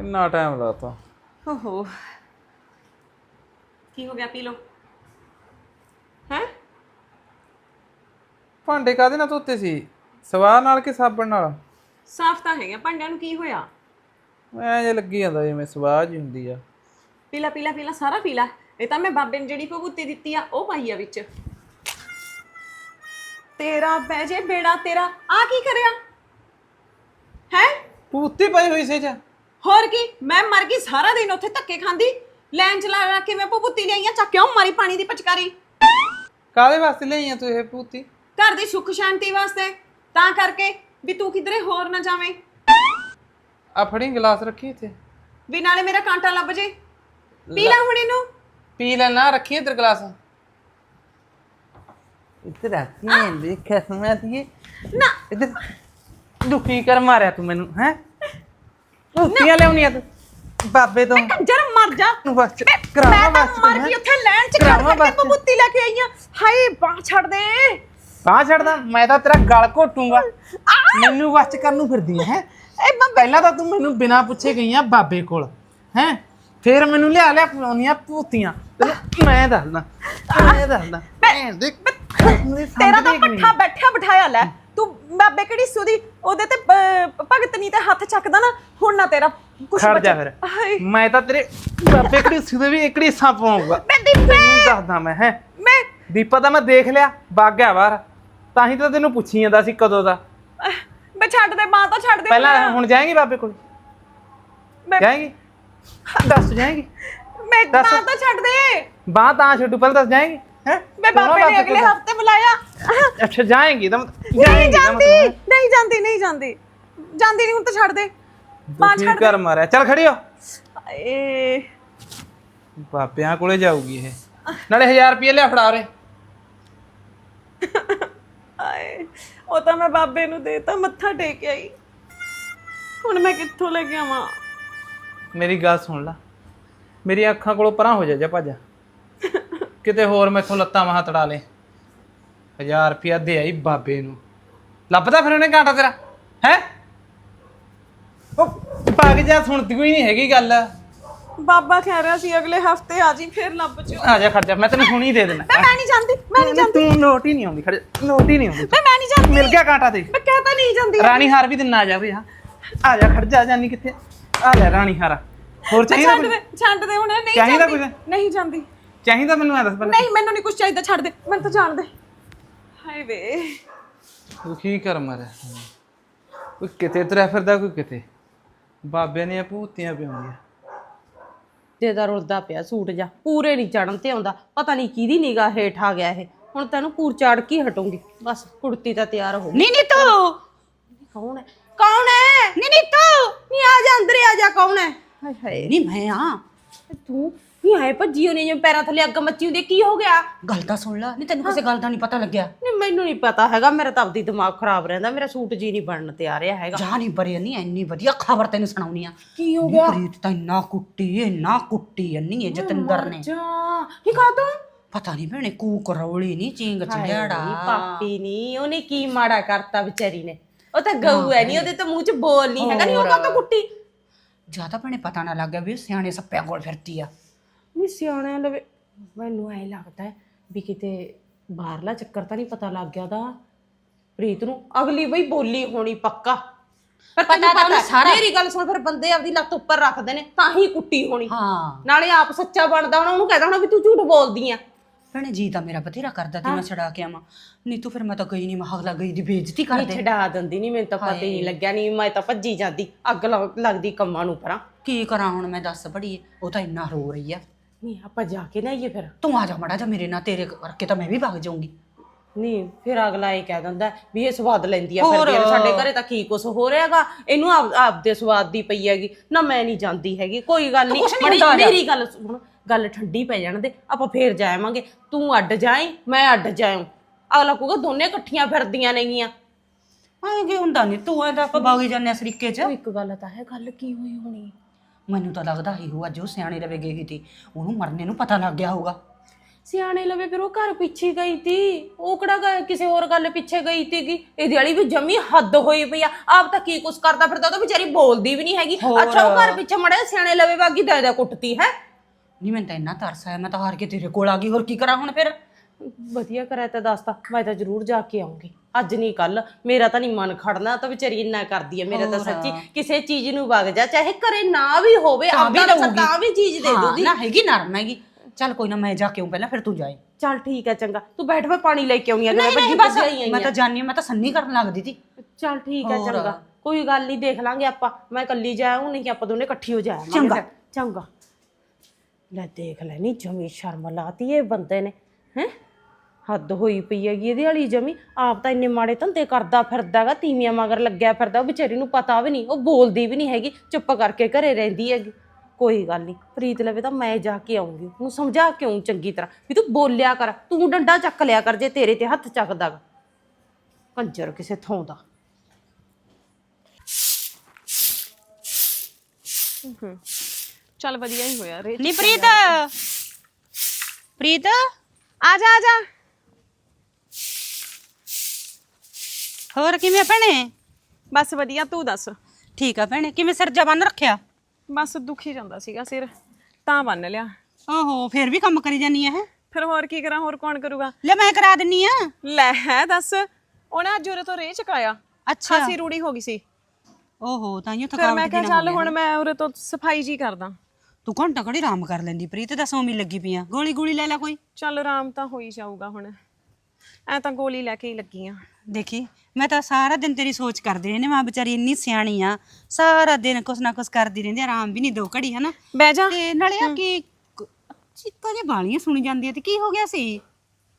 ਕਿੰਨਾ ਟਾਈਮ ਲਾਤਾ? ਓਹੋ। ਕੀ ਹੋ ਗਿਆ? ਪੀ ਲੋ ਹੈ? ਭਾਂਡੇ ਕਾਦੇ ਨਾਲ ਧੋਤੇ ਸੀ? ਸਵਾਹ ਨਾਲ ਕਿ ਸਾਬਣ ਨਾਲ? ਸਾਫ਼ ਤਾਂ ਹੈਗਾ ਭਾਂਡਿਆਂ ਨੂੰ ਕੀ ਹੋਇਆ? ਐ ਜੇ ਲੱਗੀ ਜਾਂਦਾ ਜਿਵੇਂ ਸਵਾਹ ਜੀ ਹੁੰਦੀ ਆ। ਪੀਲਾ ਪੀਲਾ ਪੀਲਾ ਸਾਰਾ ਪੀਲਾ ਇਹ ਤਾਂ ਮੈਂ ਬਾਬੇ ਨੇ ਜਿਹੜੀ ਭਗੂਤੀ ਦਿੱਤੀ ਆ ਉਹ ਪਾਈ ਆ ਵਿੱਚ। ਤੇਰਾ ਬਹਿ ਜੇ ਬੇੜਾ ਤੇਰਾ। ਆ ਕੀ ਕਰਿਆ? ਹੈ? ਪੂਤੀ ਪਈ ਹੋਈ ਸੀ ਜਾ ਹੋਰ ਕੀ? ਮੈਂ ਮਰ ਗਈ ਸਾਰਾ ਦਿਨ ਉੱਥੇ ਧੱਕੇ ਖਾਂਦੀ। ਲੈਣ ਚਲਾ ਲਾ ਕੇ ਮੈਂ ਭਗੂਤੀ ਲਿਆਈਆਂ ਚੱਕ ਕਿਉਂ ਮਾਰੀ ਪਾਣੀ ਦੀ ਪਚਕਾਰੀ। ਕਾਦੇ ਵਾਸਤੇ ਲਈਆਂ ਤੂੰ ਇਹ ਪੂਤੀ ਘਰ ਦੀ ਸੁੱਖ ਸ਼ਾਂਤੀ ਵਾਸਤੇ। ਤਾਂ ਕਰਕੇ ਵੀ ਤੂੰ ਕਿਧਰੇ ਹੋਰ ਨਾ ਜਾਵੇਂ। ਆ ਫੜੀ ਗਲਾਸ ਰੱਖੀ ਇੱਥੇ। ਵੀ ਨਾਲੇ ਮੇਰਾ ਕਾਂਟਾ ਲੱਭ ਜੇ। ਪੀ ਲੈ ਹੁਣ ਇਹਨੂੰ। ਪੀ ਲੈ ਨਾ ਰੱਖੀ ਇੱਧਰ ਗਲਾਸ। ਇੱਧਰ ਆ ਕੀ ਦੇਖਿਆ ਸੁਣਿਆ ਤੀ ਨਾ। ਇੱਧਰ। ਦੁਖੀ ਕਰ ਮਾਰਿਆ ਤੂੰ ਮੈਨੂੰ ਹੈ? ਪੂਤੀਆਂ ਲਿਆਉਣੀਆਂ ਤੂੰ। ਬਾਬੇ ਤੋਂ। ਕੰਜਰ ਮਰ ਜਾ। ਨੂੰ ਬਸ ਮੈਂ ਕਰਾਵਾ ਤਾਂ ਬਸ ਮਰ ਗਈ ਉੱਥੇ ਲੈਣ ਚ ਖੜ ਕਰਾਵਾਂ ਖੜ ਕੇ। ਬਬੂਤੀ ਲੈ ਕੇ ਆਈਆਂ ਹਾਏ ਬਾਹ ਛੱਡ ਦੇ। ਬਾਹ ਛੱਡਦਾ? ਮੈਂ ਤਾਂ ਤੇਰਾ ਗਲ ਘੋਟੂੰਗਾ। ਮੈਨੂੰ ਵੱਚ ਕਰਨ ਨੂੰ ਫਿਰਦੀ ਹੈ? ਇਹ ਪਹਿਲਾਂ ਤਾਂ ਤੂੰ ਮੈਨੂੰ ਬਿਨਾਂ ਪੁੱਛੇ ਗਈ ਆ ਬਾਬੇ ਕੋਲ ਹੈ? ਫਿਰ ਮੈਨੂੰ ਲਿਆ ਲਿਆ ਪਲਾਉਣੀਆਂ ਪੂਤੀਆਂ। ਤੈਨੂੰ ਮੈਂ ਦੱਸਦਾ ਮੈਂ ਦੱਸਦਾ। ਤੇਰਾ ਤਾਂ ਪੱਠਾ ਬੈਠਿਆ ਬਿਠਾਇਆ ਲੈ। ਤੂੰ ਬਾਬੇ ਕਿਹੜੀ ਸੁਦੀ ਉਹਦੇ ਤੇ ਪ- ਭਗਤ ਨਹੀਂ ਤੇ ਹੱਥ ਚੱਕਦਾ ਨਾ। ਕੁਛ ਖੜ ਜਾ। ਫਿਰ। ਮੈਂ ਤਾਂ ਤੇਰੇ ਬਾਬੇ ਕਿਹੜੀ ਸਿੱਧੇ ਵੀ ਇਕੜੀ ਸਾਂ ਪਾਉਂਗਾ ਮੈਂ ਦੀਪੇ। ਦੱਸਦਾ ਮੈਂ ਹੈ। ਮੈਂ ਦੀਪਾ ਤਾਂ ਮੈਂ ਦੇਖ ਲਿਆ ਵਗ ਗਿਆ ਬਾਹਰ। ਤਾਂ ਹੀ ਤਾਂ ਤੈਨੂੰ ਪੁੱਛੀ ਜਾਂਦਾ ਸੀ ਕਦੋਂ ਦਾ। ਮੈਂ ਛੱਡ ਦੇ ਬਾਹ ਤਾਂ ਛੱਡ ਦੇ ਪਹਿਲਾਂ ਹੁਣ ਜਾਏਂਗੀ ਬਾਬੇ ਕੋਲ? ਮੈਂ ਜਾਏਂਗੀ? ਦੱਸ ਜਾਏਂਗੀ? ਮੈਂ। ਬਾਹ ਤਾਂ ਛੱਡ ਦੇ। ਬਾਹ ਤਾਂ ਛੱਡੂ ਪਹਿਲਾਂ ਦੱਸ ਜਾਏਂਗੀ? ਹੈ? ਮੈਂ ਬਾਬੇ ਨੇ ਅਗਲੇ ਹਫ਼ਤੇ ਬੁਲਾਇਆ। ਅੱਛਾ ਜਾਏਂਗੀ ਤਾਂ ਨਹੀਂ ਜਾਂਦੀ। ਨਹੀਂ ਜਾਂਦੀ ਨਹੀਂ ਜਾਂਦੀ। ਜਾਂਦੀ ਨਹੀਂ ਹੁਣ ਤਾਂ ਛੱਡ ਦੇ। ਬਾਹ ਦੁਖੀ ਛੱਡ ਕਰ ਮਾਰਿਆ? ਚੱਲ ਖੜੀ ਹੋ। ਏ ਬਾਬਿਆਂ ਕੋਲੇ ਜਾਊਗੀ ਇਹ। ਨਾਲੇ 1000 ਰੁਪਏ ਲਿਆ ਫੜਾ ਰੇ ਆਏ ਉਹ ਤਾਂ ਮੈਂ ਬਾਬੇ ਨੂੰ ਦੇਤਾ ਮੱਥਾ ਟੇਕ ਆਈ। ਹੁਣ ਮੈਂ ਕਿੱਥੋਂ ਲੈ ਕੇ ਆਵਾਂ? ਮੇਰੀ ਗੱਲ ਸੁਣ ਲੈ। ਮੇਰੀ ਅੱਖਾਂ ਕੋਲੋਂ ਪਰਾਂ ਹੋ ਜਾ ਜਾ ਭੱਜ। ਕਿਤੇ ਹੋਰ ਮੈਥੋਂ ਲੱਤਾਂ ਮਹਾ ਤੜਾ ਲੇ। 1000 ਰੁਪਿਆ ਦੇ ਆਈ ਬਾਬੇ ਨੂੰ। ਲੱਭਦਾ ਫਿਰ ਉਹਨੇ ਘਾਟਾ ਤੇਰਾ? ਹੈ? ਉਹ ਭਾਗ ਜਾ ਸੁਣਦੀ ਕੋਈ ਨਹੀਂ ਹੈਗੀ ਗੱਲ। ਬਾਬਾ ਕਹਿ ਰਿਹਾ ਸੀ ਅਗਲੇ ਹਫ਼ਤੇ ਆ ਜੀ ਫਿਰ ਲੱਭ ਚ ਆ ਜਾ ਖੜ ਜਾ ਮੈਂ ਤੈਨੂੰ ਹੁਣੀ ਦੇ ਦੇਣਾ। ਮੈਂ ਨਹੀਂ ਜਾਂਦੀ ਮੈਂ ਨਹੀਂ ਜਾਂਦੀ। ਤੂੰ ਨੋਟ ਹੀ ਨਹੀਂ ਆਉਂਦੀ ਖੜ ਜਾ ਨੋਟ ਹੀ ਨਹੀਂ ਆਉਂਦੀ। ਮੈਂ ਮੈਂ ਨਹੀਂ ਜਾਂਦੀ। ਮਿਲ ਗਿਆ ਕਾਂਟਾ ਤੇ। ਮੈਂ ਕਹਤਾ ਨਹੀਂ ਜਾਂਦੀ ਰਾਣੀ ਹਾਰ ਵੀ ਦਿਨ ਆ ਜਾਵੇ ਹਾਂ। ਆ ਜਾ ਖੜ ਜਾ ਜਾਨੀ ਕਿੱਥੇ? ਆ ਲੈ ਰਾਣੀ ਹਾਰ। ਹੋਰ ਚਾਹੀਦਾ ਛੱਡ ਕੁਝ ਦੇ ਛੱਡ ਦੇ ਹੁਣ ਨਹੀਂ ਚਾਹੀਦਾ ਜਾਂਦੀ। ਕੁਝ? ਨਹੀਂ ਜਾਂਦੀ। ਚਾਹੀਦਾ ਮੈਨੂੰ ਐ ਦੱਸ ਪਹਿਲਾਂ। ਨਹੀਂ ਮੈਨੂੰ ਨਹੀਂ ਕੁਝ ਚਾਹੀਦਾ ਛੱਡ ਦੇ ਮੈਨੂੰ ਤਾਂ ਜਾਣ ਦੇ। ਹਾਏ ਵੇ। ਤੂੰ ਕੀ ਕਰ ਮਾਰਿਆ? ਕੋਈ ਕਿਤੇ ਤੁਰਿਆ ਫਿਰਦਾ ਕੋਈ ਕਿਤੇ? ਬਾਬਿਆਂ ਦੀਆਂ ਭੂਤੀਆਂ ਪਿਆਉਂਦੀਆਂ। ਤੇ ਦਾ ਰੁਲਦਾ ਪਿਆ ਸੂਟ ਜਾ ਪੂਰੇ ਨਹੀਂ ਚੜਨ ਤੇ ਆਉਂਦਾ। ਪਤਾ ਨਹੀਂ ਕਿਹਦੀ ਨਿਗਾਹ ਹੇਠ ਆ ਗਿਆ ਇਹ। ਹੁਣ ਤੈਨੂੰ ਪੂਰ ਚਾੜ ਕੇ ਹਟੂੰਗੀ। ਬਸ ਕੁੜਤੀ ਤਾਂ ਤਿਆਰ ਹੋ ਗਈ। ਨੀ ਨੀ ਤੂੰ ਕੌਣ ਹੈ? ਕੌਣ ਹੈ? ਨੀ ਨੀ ਤੂੰ ਨਹੀਂ ਆ ਜਾ ਅੰਦਰ ਆ ਜਾ ਕੌਣ ਹੈ? ਹਾਏ ਹਾਏ ਨੀ ਮੈਂ ਆ। ਤੂੰ ਨਹੀਂ ਆਏ ਭੱਜੀ ਹੋਣੀ ਜਿਵੇਂ ਪੈਰਾਂ ਥੱਲੇ ਅੱਗ ਮੱਚੀ ਹੁੰਦੀ ਹੈ, ਕੀ ਹੋ ਗਿਆ? ਗੱਲ ਤਾਂ ਸੁਣ ਲੈ ਨੀ ਤੈਨੂੰ ਕਿਸੇ ਗੱਲ ਦਾ ਨਹੀਂ ਪਤਾ ਲੱਗਿਆ। ਨਹੀਂ ਮੈਨੂੰ ਨਹੀਂ ਪਤਾ ਹੈਗਾ ਮੇਰਾ ਤਾਂ ਆਪਦੀ ਦਿਮਾਗ ਖਰਾਬ ਰਹਿੰਦਾ ਮੇਰਾ ਸੂਟ ਜੀ ਨਹੀਂ ਬਣਨ ਤੇ ਆ ਰਿਹਾ ਹੈਗਾ। ਜਾ ਨਹੀਂ ਬਰੇ ਨਹੀਂ ਇੰਨੀ ਵਧੀਆ ਖਬਰ ਤੈਨੂੰ ਸੁਣਾਉਣੀ ਆ। ਕੀ ਹੋ ਨੀ ਪ੍ਰੀਤ ਤਾਂ ਇੰਨਾ ਕੁੱਟੀ ਇੰਨਾ ਕੁੱਟੀ ਇੰਨੀ ਹੈ ਜਤਿੰਦਰ ਨੇ। ਜਾ। ਕੀ ਕਹਾ ਤੂੰ? ਪਤਾ ਨਹੀਂ ਭੈਣੇ ਕੂ ਕਰੌਲੀ ਨਹੀਂ ਚਿੰਗ ਨਹੀਂ ਪਾਪੀ ਨਹੀਂ ਉਹਨੇ ਕੀ ਮਾੜਾ ਕਰਤਾ ਵਿਚਾਰੀ ਨੇ। ਉਹ ਤਾਂ ਗਊ ਹੈ ਨਹੀਂ ਉਹਦੇ ਤਾਂ ਮੂੰਹ 'ਚ ਬੋਲ ਨਹੀਂ ਹੈਗਾ ਨਹੀਂ ਉਹ ਕਾਹ ਕੁੱਟੀ? ਜਾਂ ਤਾਂ ਭੈਣੇ ਪਤਾ ਨਾ ਲੱਗ ਗਿਆ ਵੀ ਇਹ ਸਿਆਣੇ ਸੱਪਿਆਂ ਕੋਲ ਫਿਰਦੀ ਆ। ਨਹੀਂ ਸਿਆਣਿਆਂ ਲਵੇ ਮੈਨੂੰ ਐ ਲੱਗਦਾ ਹੈ ਵੀ ਕਿਤੇ ਬਾਹਰਲਾ ਚੱਕਰ ਤਾਂ ਨਹੀਂ ਪਤਾ ਲੱਗ ਗਿਆ ਦਾ ਪ੍ਰੀਤ ਨੂੰ ਅਗਲੀ ਬਈ ਬੋਲੀ ਹੋਣੀ ਪੱਕਾ। ਪਰ ਪਤਾ ਤਾਂ ਸਾਰਾ। ਮੇਰੀ ਗੱਲ ਸੁਣ ਫਿਰ ਬੰਦੇ ਆਪਦੀ ਲੱਤ ਉੱਪਰ ਰੱਖਦੇ ਨੇ ਤਾਂ ਹੀ ਕੁੱਟੀ ਹੋਣੀ। ਹਾਂ। ਨਾਲੇ ਆਪ ਸੱਚਾ ਬਣਦਾ ਹੋਣਾ ਉਹਨੂੰ ਕਹਿਦਾ ਹੋਣਾ ਵੀ ਤੂੰ ਝੂਠ ਬੋਲਦੀ ਆ। ਭੈਣੇ ਜੀ ਤਾਂ ਮੇਰਾ ਬਥੇਰਾ ਕਰਦਾ ਤੇ ਮੈਂ ਛੜਾ ਕੇ ਆਵਾਂ। ਨਹੀਂ ਤੂੰ ਫਿਰ ਮੈਂ ਤਾਂ ਗਈ ਨਹੀਂ ਮੈਂ ਅਗਲਾ ਗਈ ਦੀ ਬੇਇੱਜ਼ਤੀ ਕਰ ਨਹੀਂ ਦੇ ਛਡਾ ਦਿੰਦੀ ਨਹੀਂ ਮੈਨੂੰ ਤਾਂ ਪਤਾ ਹੀ ਨਹੀਂ ਲੱਗਿਆ ਨਹੀਂ ਮੈਂ ਤਾਂ ਭੱਜੀ ਜਾਂਦੀ ਅੱਗ ਲੱਗ- ਲੱਗਦੀ ਕੰਮਾਂ ਨੂੰ ਪਰਾਂ। ਕੀ ਕਰਾਂ ਹੁਣ ਮੈਂ ਦੱਸ ਬੜੀ ਉਹ ਤਾਂ ਇੰਨਾ ਰੋ ਰਹੀ ਆ। ਨਹੀਂ ਆਪਾਂ ਜਾ ਕੇ ਨਾ ਆਈਏ ਫਿਰ। ਤੂੰ ਆ ਜਾ ਮੜਾ ਜਾ ਮੇਰੇ ਨਾਲ ਤੇਰੇ ਕਰਕੇ ਤਾਂ ਮੈਂ ਵੀ ਭੱਗ ਜਾਊਂਗੀ। ਨਹੀਂ ਫਿਰ ਅਗਲਾ ਇਹ ਕਹਿ ਦਿੰਦਾ ਵੀ ਇਹ ਸਵਾਦ ਲੈਂਦੀ ਆ ਫਿਰਦੀ ਆ ਸਾਡੇ ਘਰੇ ਤਾਂ ਕੀ ਕੁਛ ਹੋ ਰਿਹਾਗਾ ਇਹਨੂੰ ਆਪ ਆਪਦੇ ਸਵਾਦ ਦੀ ਪਈ ਹੈਗੀ ਨਾ ਮੈਂ ਨਹੀਂ ਜਾਂਦੀ ਹੈਗੀ ਕੋਈ ਗੱਲ ਨਹੀਂ। ਮੇਰੀ ਗੱਲ ਸੁਣ ਗੱਲ ਠੰਡੀ ਪੈ ਜਾਣ ਦੇ ਆਪਾਂ ਫੇਰ ਜਾਵਾਂਗੇ ਤੂੰ ਅੱਡ ਜਾਏ ਮੈਂ ਅੱਡ ਜਾਉਂ ਅਗਲਾ ਕਹੂਗਾ ਦੋਨੇ ਇਕੱਠੀਆਂ ਫਿਰਦੀਆਂ ਨੇਗੀਆਂ। ਆਏ ਕੀ ਹੁੰਦਾ ਨਹੀਂ ਤੂੰ ਐ ਤਾਂ ਆਪਾਂ ਭਾਗੀ ਜਾਂਦੇ ਆ ਸਰੀਕੇ 'ਚ। ਉਹ ਇੱਕ ਗੱਲ ਤਾਂ ਹੈ ਗੱਲ ਕੀ ਹੋਈ ਹੋਣੀ? ਮੈਨੂੰ ਤਾਂ ਲੱਗਦਾ ਹੀ ਹੋਆ ਜੋ ਸਿਆਣੇ ਰਵੇ ਗਈ ਸੀ ਉਹਨੂੰ ਮਰਨੇ ਨੂੰ ਪਤਾ ਲੱਗ ਗਿਆ ਹੋਊਗਾ। ਸਿਆਣੇ ਲਵੇ ਫਿਰ ਉਹ ਘਰ ਪਿੱਛੇ ਗਈ ਤੀ। ਉਹ ਕਿਹੜਾ ਗ- ਕਿਸੇ ਹੋਰ ਗੱਲ ਪਿੱਛੇ ਗਈ ਤੀਗੀ। ਇਹਦੀ ਵਾਲੀ ਵੀ ਜਮੀ ਹੱਦ ਹੋਈ ਪਈ ਆ। ਆਪ ਤਾਂ ਕੀ ਕੁਛ ਕਰਦਾ ਫਿਰਦਾ ਉਹ ਤਾਂ ਵਿਚਾਰੀ ਬੋਲਦੀ ਵੀ ਨਹੀਂ ਹੈਗੀ। ਅੱਛਾ ਉਹ ਘਰ ਪਿੱਛੇ ਮੜੇ ਸਿਆਣੇ ਲਵੇ ਵਾਗੀ ਦਾ ਦਾ ਕੁੱਟਤੀ ਹੈ? ਨਹੀਂ ਮੈਨੂੰ ਤਾਂ ਇੰਨਾ ਤਰਸ ਆਇਆ ਮੈਂ ਤਾਂ ਹਾਰ ਕੇ ਤੇਰੇ ਕੋਲ ਆ ਗਈ ਹੋਰ ਕੀ ਕਰਾਂ ਹੁਣ ਫਿਰ? ਵਧੀਆ ਕਰਿਆ ਤਾਂ ਦੱਸਤਾ ਮੈਂ ਤਾਂ ਜ਼ਰੂਰ ਜਾ ਕੇ ਆਉਂਗੀ। ਅੱਜ ਨਹੀਂ ਕੱਲ ਮੇਰਾ ਤਾਂ ਨਹੀਂ ਮਨ ਖੜਨਾ ਤਾਂ ਵਿਚਾਰੀ ਇੰਨਾ ਕਰਦੀ ਹੈ ਮੇਰਾ ਤਾਂ ਸੱਚੀ ਕਿਸੇ ਚੀਜ਼ ਨੂੰ ਵਗ ਜਾ ਚਾਹੇ ਘਰੇ ਨਾ ਵੀ ਹੋਵੇ ਆਪਦਾ ਰਸਾ ਤਾਂ ਵੀ ਚੀਜ਼ ਦੇ ਹਾਂ, ਦੂਗੀ ਨਾ ਹੈਗੀ ਨਰਮ ਹੈਗੀ। ਚੱਲ ਕੋਈ ਨਾ ਮੈਂ ਜਾ ਕੇ ਆਉਂ ਪਹਿਲਾਂ ਫਿਰ ਤੂੰ ਜਾਏ ਚੱਲ ਠੀਕ ਹੈ ਚੰਗਾ। ਤੂੰ ਬੈਠ ਮੈਂ ਪਾਣੀ ਲੈ ਕੇ ਆਉਣੀ ਆ ਨਹੀਂ ਮੈਂ ਨਹੀਂ ਬਸ ਮੈਂ। ਤਾਂ ਜਾਣੀ ਮੈਂ ਤਾਂ ਸੰਨੀ ਕਰਨ ਲੱਗਦੀ ਸੀ ਚੱਲ ਠੀਕ ਹੈ ਚੰਗਾ। ਕੋਈ ਗੱਲ ਨਹੀਂ ਦੇਖ ਲਾਂਗੇ ਆਪਾਂ। ਮੈਂ ਇਕੱਲੀ ਜਾਊਂ ਨਹੀਂ ਆਪਾਂ ਦੋਨੇ ਇਕੱਠੀ ਹੋ ਜਾਵਾਂਗੇ ਚੰਗਾ। ਫਿਰ। ਚੰਗਾ। ਲੈ ਦੇਖ ਲੈ ਨੀ, ਜਮੀ ਸ਼ਰਮ ਲਾਤੀ ਇਹ ਬੰਦੇ ਨੇ, ਹੈ? ਹੱਦ ਹੋਈ ਪਈ ਹੈਗੀ ਇਹਦੀ ਵਾਲੀ ਜਮੀ। ਆਪ ਤਾਂ ਇੰਨੇ ਮਾੜੇ ਧੰਦੇ ਕਰਦਾ ਫਿਰਦਾਗਾ ਤੀਵੀਆਂ ਮਗਰ ਲੱਗਿਆ ਫਿਰਦਾ, ਉਹ ਵਿਚਾਰੀ ਨੂੰ ਪਤਾ ਵੀ ਨਹੀਂ, ਉਹ ਬੋਲਦੀ ਵੀ ਨਹੀਂ ਹੈਗੀ, ਚੁੱਪ ਕਰਕੇ ਘਰੇ ਰਹਿੰਦੀ ਹੈਗੀ। ਕੋਈ ਗੱਲ ਨਹੀਂ ਪ੍ਰੀਤ ਲਵੇ ਤਾਂ ਮੈਂ ਜਾ ਕੇ ਆਉਂਗੀ, ਉਹਨੂੰ ਸਮਝਾ ਕੇ ਆਉਂ ਚੰਗੀ ਤਰ੍ਹਾਂ, ਵੀ ਤੂੰ ਬੋਲਿਆ ਕਰ, ਤੂੰ ਡੰਡਾ ਚੱਕ ਲਿਆ ਕਰ ਜੇ ਤੇਰੇ ਤੇ ਹੱਥ ਚੱਕਦਾ ਗਾ। ਕੰਜਰ ਕਿਸੇ ਥੋਂ ਦਾ। ਚੱਲ ਵਧੀਆ ਹੀ ਹੋਇਆ ਰੇ ਨਹੀਂ ਪ੍ਰੀਤ। ਪ੍ਰੀਤ ਆ ਜਾ ਆ ਜਾ। ਹੋਰ ਕਿਵੇਂ ਆ ਭੈਣੇ? ਬਸ ਵਧੀਆ ਤੂੰ ਦੱਸ? ਠੀਕ ਆ ਭੈਣੇ ਕਿਵੇਂ ਸਿਰ ਜਾ ਬੰਨ ਰੱਖਿਆ? ਬਸ ਦੁਖੀ ਜਾਂਦਾ ਸੀਗਾ ਸਿਰ ਤਾਂ ਬੰਨ ਲਿਆ। ਓਹੋ ਫੇਰ ਵੀ ਕੰਮ ਕਰੀ ਜਾਨੀ ਹੈ ਫਿਰ ਹੋਰ ਕੀ ਕਰਾਂ ਹੋਰ ਕੌਣ ਕਰੂਗਾ? ਲੈ ਮੈਂ ਕਰਾ ਦਿੰਨੀ ਆ। ਲੈ ਹੈ ਦੱਸ। ਉਹਨੇ ਅੱਜ ਉਰੇ ਤੋਂ ਰੇ ਚਕਾਇਆ। ਅੱਛਾ। ਖਾਸੀ ਰੂੜੀ ਹੋ ਗਈ ਸੀ। ਓਹੋ ਤਾਂ ਇਹ ਫਿਰ ਥਕਾਵਟ ਮੈਂ ਕਿਹਾ ਨਾ ਚੱਲ ਹੋ ਹੁਣ ਮੈਂ ਉਰੇ ਤੋਂ ਸਫ਼ਾਈ ਜੀ ਕਰਦਾ। ਤੂੰ ਘੰਟਾ ਘੜੀ ਆਰਾਮ ਕਰ ਲੈਂਦੀ ਪ੍ਰੀਤ ਦੱਸ ਉਮੀ ਲੱਗੀ ਪਈਆਂ। ਗੋਲੀ ਗੋਲੀ ਲੈ ਲੈ ਕੋਈ। ਚੱਲ ਆਰਾਮ ਤਾਂ ਹੋ ਹੀ ਜਾਊਗਾ ਹੁਣ। ਐ ਤਾਂ ਗੋਲੀ ਲੈ ਕੇ ਹੀ ਲੱਗੀ ਆ ਦੇਖੀ ਮੈਂ ਤਾਂ ਸਾਰਾ ਦਿਨ ਤੇਰੀ ਸੋਚ ਕਰਦੀ ਰਹਿੰਦੀ ਮਾਂ ਵਿਚਾਰੀ ਇੰਨੀ ਸਿਆਣੀ ਆ। ਸਾਰਾ ਦਿਨ ਕੁਛ ਨਾ ਕੁਛ ਕਰਦੀ ਰਹਿੰਦੀ ਆ, ਆਰਾਮ ਵੀ ਨਹੀਂ ਦੋ ਘੜੀ ਹਨਾ? ਬਹਿ ਜਾ। ਤੇ ਨਾਲੇ ਆ ਕੀ ਚੀਕਾਂ ਜੇ ਬਾਲੀਆਂ ਸੁਣੀ ਜਾਂਦੀਆਂ ਤੇ ਕੀ ਹੋ ਗਿਆ ਸੀ?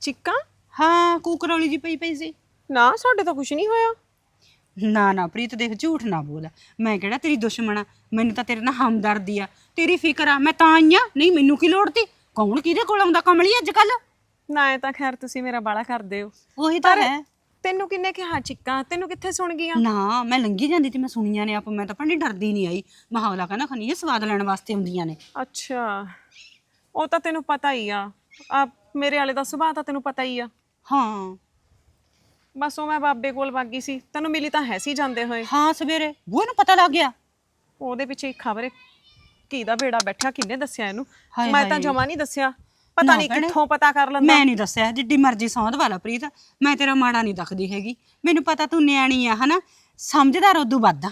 ਚਿੱਕਾਂ? ਹਾਂ ਕੂਕਰੌਲੀ ਜੀ ਪਈ ਪਈ ਸੀ। ਨਾ ਸਾਡੇ ਤਾਂ ਕੁਝ ਨਹੀਂ ਹੋਇਆ। ਨਾ ਨਾ ਪ੍ਰੀਤ ਦੇਖ ਝੂਠ ਨਾ ਬੋਲ। ਮੈਂ ਕਿਹੜਾ ਤੇਰੀ ਦੁਸ਼ਮਣ ਆ? ਮੈਨੂੰ ਤਾਂ ਤੇਰੇ ਨਾਲ ਹਮਦਰਦੀ ਆ। ਤੇਰੀ ਫਿਕਰ ਆ ਮੈਂ ਤਾਂ ਆਈ ਆ। ਨਹੀਂ ਮੈਨੂੰ ਕੀ ਲੋੜ ਤੀ ਕੌਣ ਕਿਹਦੇ ਕੋਲ ਆਉਂਦਾ ਕਮਲੀ ਅੱਜ ਕੱਲ ਨਾ ਇਹ ਤਾਂ ਖੈਰ ਤੁਸੀਂ ਮੇਰਾ ਬਾਲਾ ਕਰਦੇ ਹੋ ਉਹੀ ਤਾਂ ਹੈ। ਤੈਨੂੰ ਕਿੰਨੇ ਕਿਹਾ ਚਿੱਕਾਂ? ਤੈਨੂੰ ਕਿੱਥੇ ਸੁਣ ਗਈਆਂ? ਨਾ ਮੈਂ ਲੰਗੀ ਜਾਂਦੀ ਤੇ ਮੈਂ ਸੁਣੀਆਂ ਨੇ ਆਪ। ਮੈਂ ਤਾਂ ਭੰਡੀ ਡਰਦੀ ਨਹੀਂ ਆਈ। ਮਹਾਵਲਾ ਕਹਿੰਦਾ ਖਨੀ ਇਹ ਸਵਾਦ ਲੈਣ ਵਾਸਤੇ ਆਉਂਦੀਆਂ ਨੇ। ਅੱਛਾ। ਉਹ ਤਾਂ ਤੈਨੂੰ ਪਤਾ ਹੀ ਆ। ਆ ਮੇਰੇ ਵਾਲੇ ਦਾ ਸੁਭਾਅ ਤਾਂ ਤੈਨੂੰ ਪਤਾ ਹੀ ਆ। ਹਾਂ। ਬਸ ਉਹ ਮੈਂ ਬਾਬੇ ਕੋਲ ਵਗ ਗਈ ਸੀ। ਤੈਨੂੰ ਮਿਲੀ ਤਾਂ ਹੈ ਸੀ ਜਾਂਦੇ ਹੋਏ। ਹਾਂ ਸਵੇਰੇ। ਬੂਹੇ ਨੂੰ ਪਤਾ ਲੱਗ ਗਿਆ। ਉਹਦੇ ਪਿੱਛੇ ਇੱਕ ਖਬਰ ਕੀ ਦਾ ਬੇੜਾ ਬੈਠਾ ਕਿੰਨੇ ਦੱਸਿਆ ਇਹਨੂੰ? ਹਾਏ ਮੈਂ ਤਾਂ ਜਮਾ ਨਹੀਂ ਦੱਸਿਆ। ਪਤਾ ਨਹੀਂ ਕਿੱਥੋਂ ਪਤਾ ਕਰ ਲੈਂਦਾ। ਮੈਂ ਨਹੀਂ ਦੱਸਿਆ। ਜਿੱਡੀ ਮਰਜ਼ੀ ਸੌਂਦ ਵਾਲਾ ਪ੍ਰੀਤ ਮੈਂ ਤੇਰਾ ਮਾੜਾ ਨਹੀਂ ਤੱਕਦੀ ਹੈਗੀ। ਮੈਨੂੰ ਪਤਾ ਤੂੰ ਨਿਆਣੀ ਆ ਹਨਾ? ਸਮਝਦਾਰ ਉਦੋਂ ਵੱਧ ਆ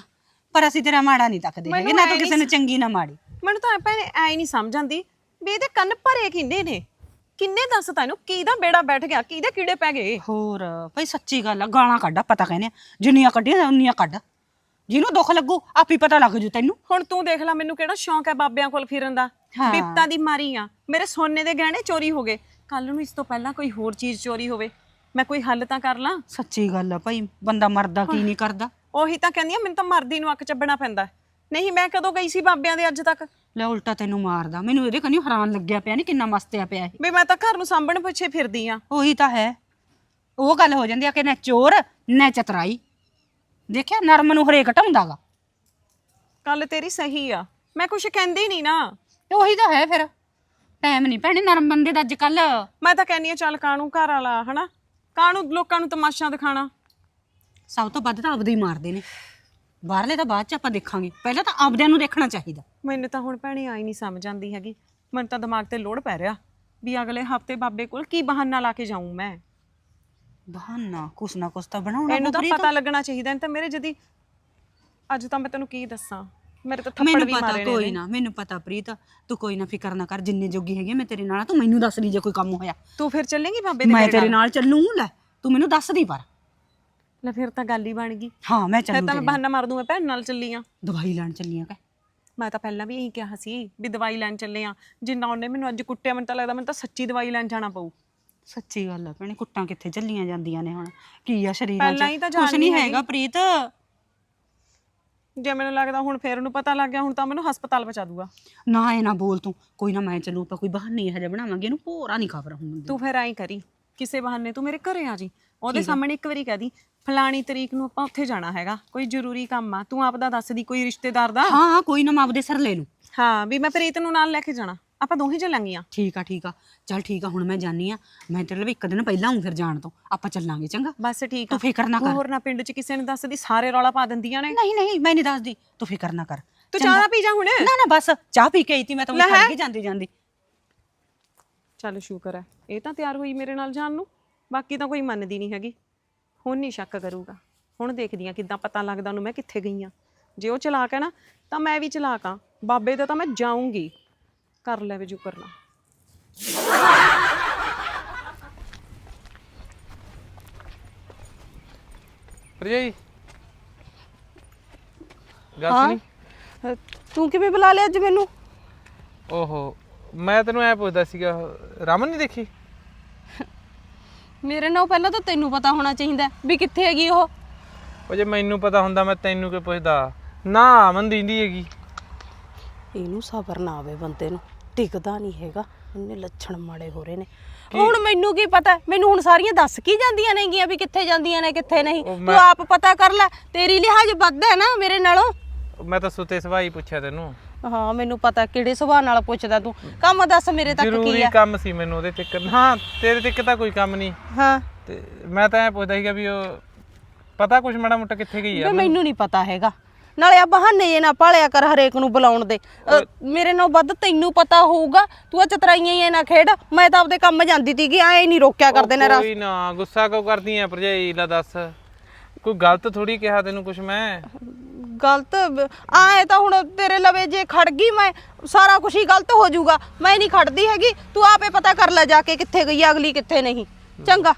ਪਰ ਅਸੀਂ ਤੇਰਾ ਮਾੜਾ ਨਹੀਂ ਤੱਕਦੇ ਹੈਗੇ। ਨਾ ਤੂੰ ਕਿਸੇ ਨੂੰ ਚੰਗੀ ਨਾ ਮਾੜੀ। ਮੈਨੂੰ ਤਾਂ ਭੈਣੇ ਐ ਨਹੀਂ ਸਮਝ ਆਂਦੀ ਵੀ ਇਹਦੇ ਕੰਨ ਭਰੇ ਕਿੰਨੇ ਨੇ? ਕਿੰਨੇ ਦੱਸ ਤੈਨੂੰ? ਕੀ ਦਾ ਬੇੜਾ ਬੈਠ ਗਿਆ? ਕਿਹਦੇ ਕੀੜੇ ਪੈ ਗਏ? ਹੋਰ ਭਈ ਸੱਚੀ ਗੱਲ ਆ ਗਾਲਾਂ ਕੱਢ ਪਤਾ ਕਹਿੰਦੇ ਆ। ਜਿੰਨੀਆਂ ਕੱਢੀਆਂ ਉਨੀਆਂ ਕੱਢ। ਜਿਹਨੂੰ ਦੁੱਖ ਲੱਗੂ ਆਪੀ ਪਤਾ ਲੱਗ ਜੂ ਤੈਨੂੰ। ਹੁਣ ਤੂੰ ਦੇਖ ਲੈ ਮੈਨੂੰ ਕਿਹੜਾ ਸ਼ੌਂਕ ਹੈ ਬਾਬਿਆਂ ਕੋਲ ਫਿਰਨ ਦਾ? ਹਾਂ। ਬਿਪਤਾ ਦੀ ਮਾਰੀ ਆ। ਮੇਰੇ ਸੋਨੇ ਦੇ ਗਹਿਣੇ ਚੋਰੀ ਹੋ ਗਏ। ਕੱਲ ਨੂੰ ਇਸ ਤੋਂ ਪਹਿਲਾਂ ਕੋਈ ਹੋਰ ਚੀਜ਼ ਚੋਰੀ ਹੋਵੇ। ਮੈਂ ਕੋਈ ਹੱਲ ਤਾਂ ਕਰ ਲਾਂ? ਸੱਚੀ ਗੱਲ ਆ ਭਾਈ ਬੰਦਾ ਮਰਦਾ ਕੀ ਨਹੀਂ ਕਰਦਾ। ਉਹੀ ਤਾਂ ਕਹਿੰਦੀ ਆ ਮੈਨੂੰ ਤਾਂ ਮਰਦੀ ਨੂੰ ਅੱਖ ਚੱਬਣਾ ਪੈਂਦਾ। ਨਹੀਂ ਮੈਂ ਕਦੋਂ ਗਈ ਸੀ ਬਾਬਿਆਂ ਦੇ ਅੱਜ ਤੱਕ? ਲੈ ਉਲਟਾ ਤੈਨੂੰ ਮਾਰਦਾ। ਮੈਨੂੰ ਇਹਦੇ ਕੰਨੀ ਹੈਰਾਨ ਲੱਗਿਆ ਪਿਆ ਨਹੀਂ ਕਿੰਨਾ ਮਸਤਿਆ ਪਿਆ ਇਹ। ਵੀ ਮੈਂ ਤਾਂ ਘਰ ਨੂੰ ਸਾਂਭਣ ਪਿੱਛੇ ਫਿਰਦੀ ਆ। ਉਹੀ ਤਾਂ ਹੈ। ਉਹ ਗੱਲ ਹੋ ਜਾਂਦੀ ਆ ਕਿ ਨਾ ਚੋਰ ਨਾ ਚਤਰਾਈ। ਦੇਖਿਆ ਨਰਮ ਨੂੰ ਹਰੇਕ ਢਾਉਂਦਾਗਾ। ਕੱਲ ਤੇਰੀ ਸਹੀ ਆ। ਮੈਂ ਕੁਝ ਕਹਿੰਦੀ ਨਹੀਂ ਨਾ। ਤੇ ਉਹੀ ਤਾਂ ਹੈ ਫਿਰ। ਟਾਈਮ ਨਹੀਂ ਭੈਣੇ ਨਰਮ ਬੰਦੇ ਦਾ ਅੱਜ ਕੱਲ ਮੈਂ ਤਾਂ ਕਹਿੰਦੀ ਆ ਚੱਲ ਕਾਣੂ ਘਰ ਵਾਲਾ ਹਨਾ? ਕਾਣੂ ਲੋਕਾਂ ਨੂੰ ਤਮਾਸ਼ਾ ਦਿਖਾਣਾ? ਸਭ ਤੋਂ ਵੱਧ ਤਾਂ ਆਪਦੇ ਹੀ ਮਾਰਦੇ ਨੇ। ਬਾਹਰਲੇ ਤਾਂ ਬਾਅਦ ਚ ਆਪਾਂ ਦੇਖਾਂਗੇ। ਪਹਿਲਾਂ ਤਾਂ ਆਪਦਿਆਂ ਨੂੰ ਦੇਖਣਾ ਚਾਹੀਦਾ। ਮੈਨੂੰ ਤਾਂ ਹੁਣ ਭੈਣੇ ਆਈ ਨਹੀਂ ਸਮਝ ਆਂਦੀ ਹੈਗੀ। ਮੈਨੂੰ ਤਾਂ ਦਿਮਾਗ ਤੇ ਲੋੜ ਪੈ ਰਿਹਾ ਵੀ ਅਗਲੇ ਹਫ਼ਤੇ ਬਾਬੇ ਕੋਲ ਕੀ ਬਹਾਨਾ ਲਾ ਕੇ ਜਾਊਂ ਮੈਂ। ਬਹਾਨਾ? ਕੁਛ ਨਾ ਕੁਛ ਤਾਂ ਬਣਾਉਣਾ ਇਹਨੂੰ ਤਾਂ ਪਤਾ ਲੱਗਣਾ ਚਾਹੀਦਾ ਨਹੀਂ ਤਾਂ ਮੇਰੇ ਜਦੀ ਅੱਜ ਤਾਂ ਮੈਂ ਤੈਨੂੰ ਕੀ ਦੱਸਾਂ? ਮੇਰੇ ਤਾਂ ਥੱਪੜ ਮੈਨੂੰ ਵੀ ਪਤਾ ਮਾਰੇ ਨੇ ਕੋਈ ਨਾ ਮੈਨੂੰ ਪਤਾ ਪ੍ਰੀਤ ਤੂੰ ਕੋਈ ਨਾ ਫਿਕਰ ਨਾ ਕਰ ਜਿੰਨੇ ਜੋਗੀ ਹੈਗੀ ਮੈਂ ਤੇਰੇ ਨਾਲ ਆ, ਤੂੰ ਮੈਨੂੰ ਦੱਸ ਦੀ ਜੇ ਕੋਈ ਕੰਮ ਹੋਇਆ। ਤੂੰ ਫਿਰ ਚੱਲੇਂਗੀ ਬਾਬੇ ਦੇ ਮੈਂ ਤੇਰੇ? ਨਾਲ ਚੱਲੂ ਲੈ ਤੂੰ ਮੈਨੂੰ ਦੱਸ ਦੀ ਪਰ। ਲੈ ਫਿਰ ਤਾਂ ਗੱਲ ਹੀ ਬਣ ਗਈ। ਹਾਂ ਮੈਂ ਫਿਰ ਚੱਲੂ ਤਾਂ ਮੈਂ। ਬਹਾਨਾ ਮਾਰ ਦੂੰ ਮੈਂ ਭੈਣ ਨਾਲ ਚੱਲੀ ਆ। ਦਵਾਈ ਲੈਣ ਚੱਲੀਆਂ ਕਾ ਮੈਂ ਤਾਂ ਪਹਿਲਾਂ ਵੀ ਇਹੀ ਕਿਹਾ ਸੀ ਵੀ ਦਵਾਈ ਲੈਣ ਚੱਲੇ ਆ। ਜਿੰਨਾ ਉਹਨੇ ਮੈਨੂੰ ਅੱਜ ਕੁੱਟਿਆ ਮੈਨੂੰ ਤਾਂ ਲੱਗਦਾ ਮੈਨੂੰ ਤਾਂ ਸੱਚੀ ਦਵਾਈ ਲੈਣ ਜਾਣਾ ਪਊ। ਸੱਚੀ ਗੱਲ ਆ ਭੈਣੇ ਕੁੱਟਾਂ ਕਿੱਥੇ ਚੱਲੀਆਂ ਜਾਂਦੀਆਂ ਨੇ ਹੁਣ। ਕੀ ਆ ਸਰੀਰਾਂ 'ਚ ਪਹਿਲਾਂ ਹੀ ਤਾਂ ਕੁਛ ਜਾਣ ਨਹੀਂ ਨਹੀਂ ਹੈਗਾ ਪ੍ਰੀਤ। ਜੇ ਮੈਨੂੰ ਲੱਗਦਾ ਹੁਣ ਫੇਰ ਉਹਨੂੰ ਪਤਾ ਲੱਗ ਗਿਆ ਹੁਣ ਤਾਂ ਮੈਨੂੰ ਹਸਪਤਾਲ ਪਹੁੰਚਾ ਦੂਗਾ। ਨਾ ਇਹ ਨਾ ਬੋਲ ਤੂੰ। ਕੋਈ ਨਾ ਮੈਂ ਚੱਲੂ ਤਾਂ ਕੋਈ ਬਹਾਨੇ ਇਹੋ ਜਿਹਾ ਬਣਾਵਾਂਗੇ ਇਹਨੂੰ ਪੂਰਾ ਨਹੀਂ ਖਬਰ ਹੁੰਦੀ ਤੂੰ ਫਿਰ ਐਂ ਕਰੀ। ਕਿਸੇ ਬਹਾਨੇ ਤੂੰ ਮੇਰੇ ਘਰੇ ਆ ਜੀ। ਉਹਦੇ ਸਾਹਮਣੇ ਇੱਕ ਵਾਰੀ ਕਹਿ ਦੀ ਫਲਾਣੀ ਤਰੀਕ ਨੂੰ ਆਪਾਂ ਉੱਥੇ ਜਾਣਾ ਹੈਗਾ। ਕੋਈ ਜ਼ਰੂਰੀ ਕੰਮ ਆ। ਤੂੰ ਆਪਦਾ ਦੱਸ ਦੀ ਕੋਈ ਰਿਸ਼ਤੇਦਾਰ ਦਾ? ਹਾਂ ਹਾਂ ਕੋਈ ਨਾ ਮੈਂ ਆਪਦੇ ਸਿਰ ਲੈ ਲੂ। ਹਾਂ ਵੀ ਮੈਂ ਪ੍ਰੀਤ ਨੂੰ ਨਾਲ ਲੈ ਕੇ ਜਾਣਾ। ਆਪਾਂ ਦੋਹੀ ਚੱਲਾਂਗੀਆਂ। ਠੀਕ ਆ ਠੀਕ ਆ। ਚੱਲ ਠੀਕ ਆ ਹੁਣ ਮੈਂ ਜਾਨੀ ਆ। ਮੈਂ ਤੇਰੇ ਲਈ ਇੱਕ ਦਿਨ ਪਹਿਲਾਂ ਆਉਂ ਫਿਰ ਜਾਣ ਤੋਂ। ਆਪਾਂ ਚੱਲਾਂਗੇ ਚੰਗਾ? ਬਸ ਠੀਕ ਆ। ਤੂੰ ਫਿਕਰ ਨਾ ਕਰ। ਹੋਰ ਨਾ ਪਿੰਡ 'ਚ ਕਿਸੇ ਨੂੰ ਦੱਸਦੀ ਸਾਰੇ ਰੌਲਾ ਪਾ ਦਿੰਦੀਆਂ ਨੇ। ਨਹੀਂ ਨਹੀਂ ਮੈਂ ਨਹੀਂ ਦੱਸਦੀ। ਤੂੰ ਫਿਕਰ ਨਾ ਕਰ। ਤੂੰ ਚਾਹ ਪੀ ਜਾ ਹੁਣ। ਨਾ ਨਾ ਬਸ। ਚਾਹ ਪੀ ਕੇ ਆਈ ਤੀ ਮੈਂ ਤਾਂ। ਖੜ ਕੇ ਜਾਂਦੀ ਜਾਂਦੀ। ਚੱਲ ਸ਼ੁਕਰ ਹੈ। ਇਹ ਤਾਂ ਤਿਆਰ ਹੋਈ ਮੇਰੇ ਨਾਲ ਜਾਣ ਨੂੰ। ਬਾਕੀ ਤਾਂ ਕੋਈ ਮੰਨਦੀ ਨਹੀਂ ਹੈਗੀ। ਹੁਣ ਨਹੀਂ ਸ਼ੱਕ ਕਰੂਗਾ। ਹੁਣ ਦੇਖਦੀ ਆ ਕਿੱਦਾਂ ਪਤਾ ਲੱਗਦਾ ਉਹਨੂੰ ਮੈਂ ਕਿੱਥੇ ਗਈ ਆ ਜੇ ਉਹ ਚਲਾਕ ਹੈ ਨਾ ਤਾਂ ਮੈਂ ਵੀ ਚਲਾਕ ਆ ਬਾਬੇ ਦਾ ਤਾਂ ਮੈਂ ਜਾਊਂਗੀ। ਕਰ ਲੈਵੇ ਜੋ ਕਰਨਾ ਭਰਜਾਈ ਗੱਲ ਸੁਣੀ? ਤੂੰ ਕਿਵੇਂ ਬੁਲਾ ਲਿਆ ਅੱਜ ਮੈਨੂੰ? ਓਹੋ। ਮੈਂ ਤੈਨੂੰ ਐ ਪੁੱਛਦਾ ਸੀਗਾ ਰਮਨ ਨਹੀਂ ਦੇਖੀ? ਮੇਰੇ ਨਾਲ ਪਹਿਲਾਂ ਤਾਂ ਤੈਨੂੰ ਪਤਾ ਹੋਣਾ ਚਾਹੀਦਾ ਵੀ ਕਿੱਥੇ ਹੈਗੀ ਉਹ। ਉਹ ਜੇ ਮੈਨੂੰ ਪਤਾ ਹੁੰਦਾ ਮੈਂ ਤੈਨੂੰ ਕਿਉਂ ਪੁੱਛਦਾ? ਨਾ ਅਮਨ ਦਿੰਦੀ ਹੈਗੀ। ਇਹਨੂੰ ਸਬਰ ਨਾ ਆਵੇ ਬੰਦੇ ਨੂੰ ਟਿਕਦਾ ਨਹੀਂ ਹੈਗਾ ਇੰਨੇ ਲੱਛਣ ਮਾੜੇ ਹੋ ਰਹੇ ਨੇ। ਹੁਣ ਮੈਨੂੰ ਕੀ ਪਤਾ? ਮੈਨੂੰ ਹੁਣ ਸਾਰੀਆਂ ਦੱਸ ਕੀ ਜਾਂਦੀਆਂ ਨੇਗੀਆਂ ਵੀ ਕਿੱਥੇ ਜਾਂਦੀਆਂ ਨੇ ਕਿੱਥੇ ਨਹੀਂ? ਤੂੰ ਆਪ ਪਤਾ ਕਰ ਲੈ ਤੇਰੀ ਲਿਹਾਜ਼ ਵੱਧ ਹੈ ਨਾ ਮੇਰੇ ਨਾਲੋਂ। ਮੈਂ ਤਾਂ ਸੁੱਤੇ ਸਵਾਈ ਪੁੱਛਿਆ ਤੈਨੂੰ। ਹਾਂ ਮੈਨੂੰ ਪਤਾ ਕਿਹੜੇ ਸੁਭਾਅ ਨਾਲ ਪੁੱਛਦਾ ਤੂੰ। ਕੰਮ ਦੱਸ ਮੇਰੇ ਤੱਕ ਕੀ ਜ਼ਰੂਰੀ ਆ? ਕੰਮ ਸੀ ਮੈਨੂੰ ਉਹਦੇ ਤੇ ਹਾਂ ਤੇਰੇ ਤੇ ਤਾਂ ਕੋਈ ਕੰਮ ਨਹੀਂ। ਹਾਂ। ਤੇ ਮੈਂ ਤਾਂ ਐ ਪੁੱਛਦਾ ਸੀਗਾ ਵੀ ਉਹ ਪਤਾ ਕੁਛ ਮਾੜਾ ਮੋਟਾ ਕਿੱਥੇ ਗਈ ਆ? ਵੇ ਮੈਨੂੰ ਨਹੀਂ ਪਤਾ ਹੈਗਾ। ਨਾਲੇ ਆ ਬਹਾਨੇ ਜੇ ਨਾ ਭਾਲਿਆ ਕਰ ਹਰੇਕ ਨੂੰ ਬੁਲਾਉਣ ਦੇ। ਅ, ਮੇਰੇ ਨਾਲ ਵੱਧ ਤੈਨੂੰ ਪਤਾ ਹੋਊਗਾ। ਤੂੰ ਆ ਚਤਰਾਈਆਂ ਹੀ ਨਾ ਖੇਡ। ਮੈਂ ਤਾਂ ਆਪਦੇ ਕੰਮ ਜਾਂਦੀ ਸੀਗੀ ਐ ਨਹੀਂ ਰੋਕਿਆ ਕਰਦੇ ਨੇ ਕੋਈ ਨਾ ਗੁੱਸਾ ਕਿਉਂ ਕਰਦੀ ਐ ਭਰਜਾਈ ਲਾ ਦੱਸ। ਕੋਈ ਗਲਤ ਥੋੜੀ ਕਿਹਾ ਤੈਨੂੰ ਕੁਛ ਮੈਂ? ਗਲਤ ਆਏ ਤਾਂ ਹੁਣ ਤੇਰੇ ਲਵੇ ਜੇ ਖੜ ਗਈ ਮੈਂ ਸਾਰਾ ਕੁਝ ਹੀ ਗਲਤ ਹੋ ਜਾਊਗਾ। ਮੈਂ ਨਹੀਂ ਖੜਦੀ ਹੈਗੀ ਤੂੰ ਆਪੇ ਪਤਾ ਕਰ ਲੈ ਜਾ ਕੇ ਕਿੱਥੇ ਗਈ ਆ, ਅਗਲੀ ਕਿੱਥੇ ਨਹੀਂ। ਚੰਗਾ।